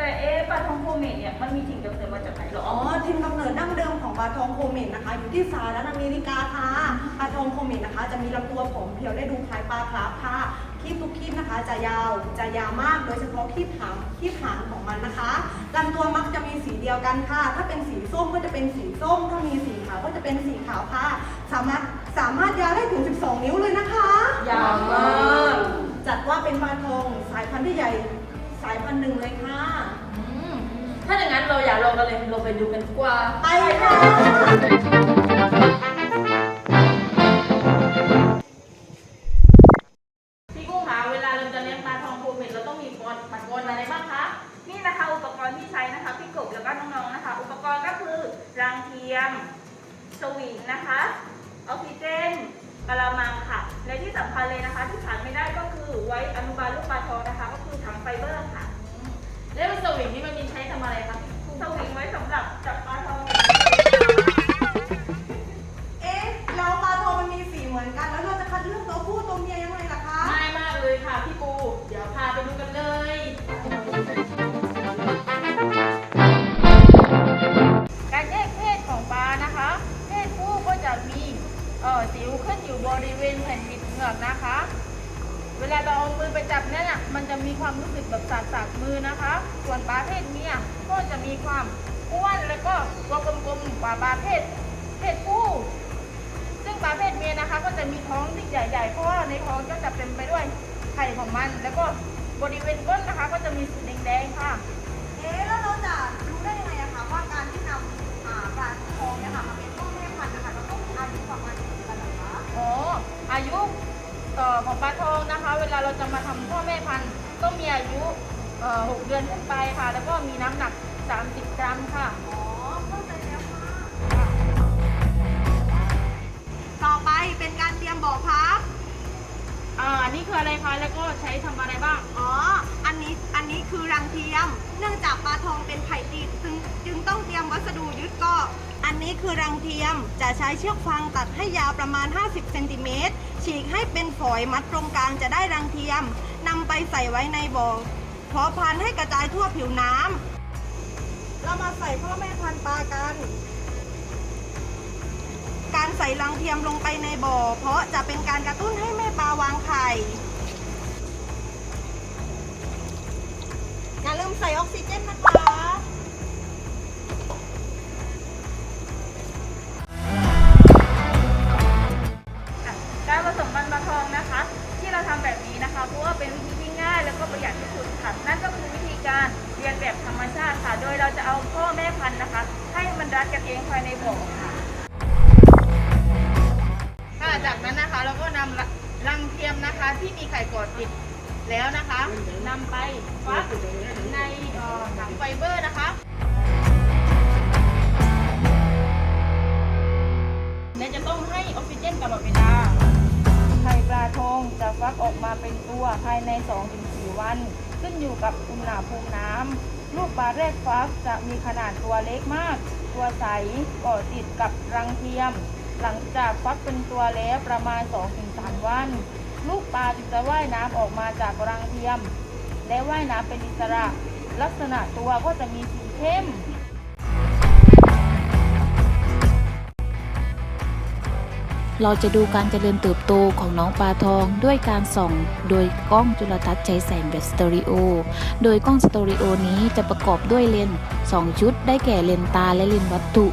แต่เอ๊ปลาทองโคเมตเนี่ยมันมีถิ่นกำเนิดมาจากไหนหรอ อ๋อถิ่นกำเนิดดั้งเดิมของปลาทองโคเมตนะคะ อยู่ที่สหรัฐอเมริกาค่ะปลาทองโคเมตนะคะ จะมีลำตัวผมเพียวได้ดูคล้ายปลาคราฟค่ะคีบทุกคีบนะคะ จะยาวจะยาวมาก โดยเฉพาะคีบหางคีบหางของมันนะคะลำตัวมักจะมีสีเดียวกันค่ะ ถ้าเป็นสีส้มก็จะเป็นสีส้ม ถ้ามีสีขาวก็จะเป็นสีขาวค่ะ สามารถสามารถยาวได้ถึง 12 นิ้วเลยนะคะ ยาวมากจัดว่าเป็นปลาทองสายพันธุ์ที่ใหญ่ สายพันธุ์หนึ่งเลยค่ะอืมถ้าอย่างนั้นเราอย่ารอกันเลย เราไปดูกันดีกว่า ไปค่ะ บริเวณแผ่นดินเหงือกนะคะ เวลาเราเอามือไปจับเนี่ยนะมันจะมีความรู้สึกแบบสาดสาดๆมือนะคะ ส่วนปลาเพศเมียก็จะมีความอ้วนแล้วก็ตัวกลมๆกว่าปลาเพศเพศผู้ ซึ่งปลาเพศเมียนะคะ ก็จะมีท้องที่ใหญ่ๆ เพราะว่าในท้องก็จะเป็นไปด้วยไข่ของมัน แล้วก็บริเวณก้นนะคะ ก็จะมีสีแดงๆค่ะ จะมาทำพ่อแม่พันธุ์ต้องมีอายุเอ่อหกเดือนขึ้นไปค่ะ แล้วก็มีน้ำหนัก 30 กรัมค่ะอ๋อเข้าใจแล้วค่ะต่อไปเป็นการเตรียมบ่อพักอ่าอันนี้คืออะไรคะแล้วก็ใช้ทำอะไรบ้างอ๋ออันนี้อันนี้คือรังเทียม เนื่องจากปลาทองเป็นไข่ตีจึงจึงต้องเตรียมวัสดุยึดเกาะ อันนี้คือรังเทียมจะใช้เชือกฟางตัดให้ยาวประมาณ 50เซนติเมตรฉีกให้เป็นฝอยมัดตรงกลางจะได้รังเทียมนำไปใส่ไว้ในบ่อเพาะพันธุ์ให้กระจายทั่วผิวน้ำเรามาใส่พ่อแม่พันธุ์ปลากัน การใส่รังเทียมลงไปในบ่อ เพราะจะเป็นการกระตุ้นให้แม่ปลาวางไข่อย่าลืมใส่ออกซิเจนนะคะค่ะ กันเองภายในบ่อค่ะค่ะจากนั้นนะคะเราก็นำรังเทียมนะคะที่มีไข่กอดติดแล้วนะคะนำไปฟักในถังไฟเบอร์นะคะและจะต้องให้ออกซิเจนตลอดเวลาไข่ปลาทองจะฟักออกมาเป็นตัวภายใน 2-4 วัน ขึ้นอยู่กับอุณหภูมิน้ำ ลูกปลาแรกฟักจะมีขนาดตัวเล็กมาก ตัวใสเกาะติดกับรังเทียม หลังจากฟักเป็นตัวแล้วประมาณ 2-3 วัน ลูกปลาจึงจะว่ายน้ำออกมาจากรังเทียม และว่ายน้ำเป็นอิสระ ลักษณะตัวก็จะมีสีเข้ม เราจะดูการเจริญเติบโตของน้องปลาทองด้วยการส่อง โดยกล้องจุลทรรศน์ใช้แสงแบบสเตอริโอ โดยกล้องสเตอริโอนี้จะประกอบด้วยเลนส์2ชุด ได้แก่เลนส์ตาและเลนส์วัตถุ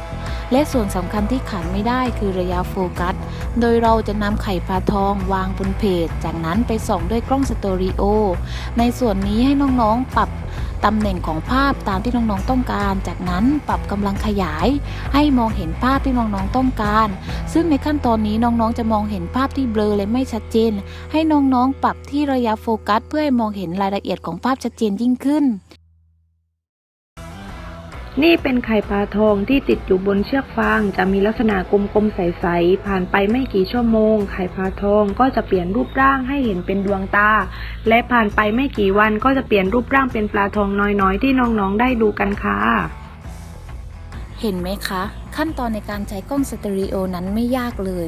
และส่วนสำคัญที่ขาดไม่ได้คือระยะโฟกัส โดยเราจะนำไข่ปลาทองวางบนเพจ จากนั้นไปส่องด้วยกล้องสเตอริโอ ในส่วนนี้ให้น้องๆปรับ ตำแหน่งของภาพตามที่น้องๆต้องการ จากนั้นปรับกำลังขยาย ให้มองเห็นภาพที่น้องๆต้องการ ซึ่งในขั้นตอนนี้น้องๆจะมองเห็นภาพที่เบลอและไม่ชัดเจน ให้น้องๆปรับที่ระยะโฟกัส เพื่อให้มองเห็นรายละเอียดของภาพชัดเจนยิ่งขึ้น นี่เป็นไข่ปลาทองที่ติดอยู่บนเชือกฟาง จะมีลักษณะกลมๆใสๆ ผ่านไปไม่กี่ชั่วโมง ไข่ปลาทองก็จะเปลี่ยนรูปร่างให้เห็นเป็นดวงตา และผ่านไปไม่กี่วันก็จะเปลี่ยนรูปร่างเป็นปลาทองน้อยๆ ที่น้องๆได้ดูกันค่ะ เห็นไหมคะ ขั้นตอนในการใช้กล้องสเตอริโอนั้นไม่ยากเลย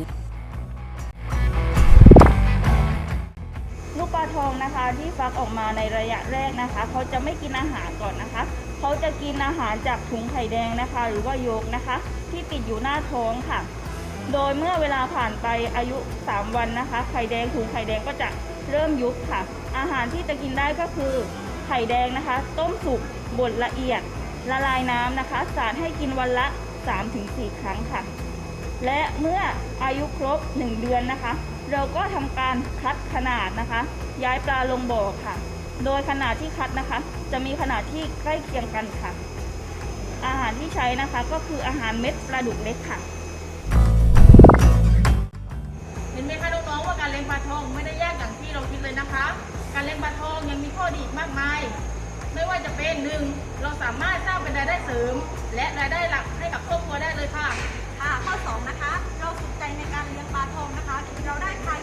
ลูกปลาทองนะคะที่ฟักออกมาในระยะแรกนะคะ เขาจะไม่กินอาหารก่อนนะคะ เขาจะกินอาหารจากถุงไข่แดงนะคะ หรือว่าโยกนะคะ ที่ติดอยู่หน้าท้องค่ะ โดยเมื่อเวลาผ่านไปอายุ 3 วันนะคะ ไข่แดงถุงไข่แดงก็จะเริ่มยุบค่ะ อาหารที่จะกินได้ก็คือไข่แดงนะคะ ต้มสุกบดละเอียด ละลายน้ำนะคะ สารให้กินวันละ 3-4 ครั้งค่ะ และเมื่ออายุครบ 1 เดือนนะคะ เราก็ทำการคัดขนาดนะคะ ย้ายปลาลงบ่อค่ะ โดยขนาดที่คัดนะคะ จะมีขนาดที่ใกล้เคียงกันค่ะ อาหารที่ใช้นะคะก็คืออาหารเม็ดปลาดุกเล็กค่ะ เห็นไหมคะน้องๆว่าการเลี้ยงปลาทองไม่ได้ยากอย่างที่เราคิดเลยนะคะ การเลี้ยงปลาทองยังมีข้อดีอีกมากมาย ไม่ว่าจะเป็นหนึ่งเราสามารถสร้างเป็นรายได้เสริม และรายได้หลักให้กับครอบครัวได้เลยค่ะ ค่ะข้อ2นะคะ เราสุขใจในการเลี้ยงปลาทองนะคะเราได้คลาย